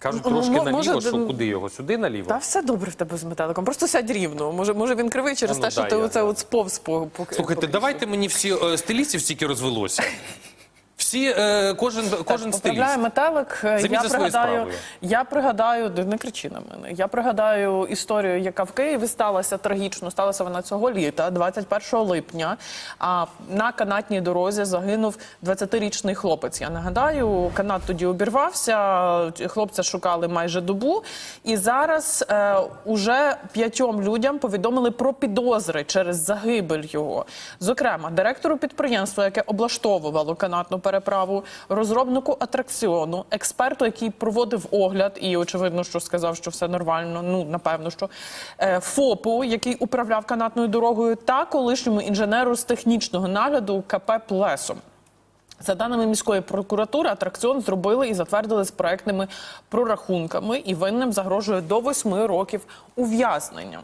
Кажуть, трошки наліво, може, що м, куди його? Сюди наліво? Та все добре в тебе з метеликом. Просто сядь рівно. Може, може він кривий через ну, те, що да, ти я, оце от сповз по, по Слухайте, по- давайте мені всі е, стилістів стільки розвелося. Всі, е, кожен, кожен стиліст. Метелик. Е, Я пригадаю, я пригадаю, не кричи на мене. Я пригадаю історію, яка в Києві сталася трагічно. Сталася вона цього літа, 21 липня. А на канатній дорозі загинув 20-річний хлопець. Я нагадаю, канат тоді обірвався. Хлопця шукали майже добу. І зараз е, уже п'ятьом людям повідомили про підозри через загибель його. Зокрема, директору підприємства, яке облаштовувало канатну переправу, розробнику атракціону, експерту, який проводив огляд, і очевидно, що сказав, що все нормально. Ну напевно, що е, ФОПу, який управляв канатною дорогою, та колишньому інженеру з технічного нагляду КП Плесом. За даними міської прокуратури, атракціон зробили і затвердили з проектними прорахунками, і винним загрожує до восьми років ув'язнення.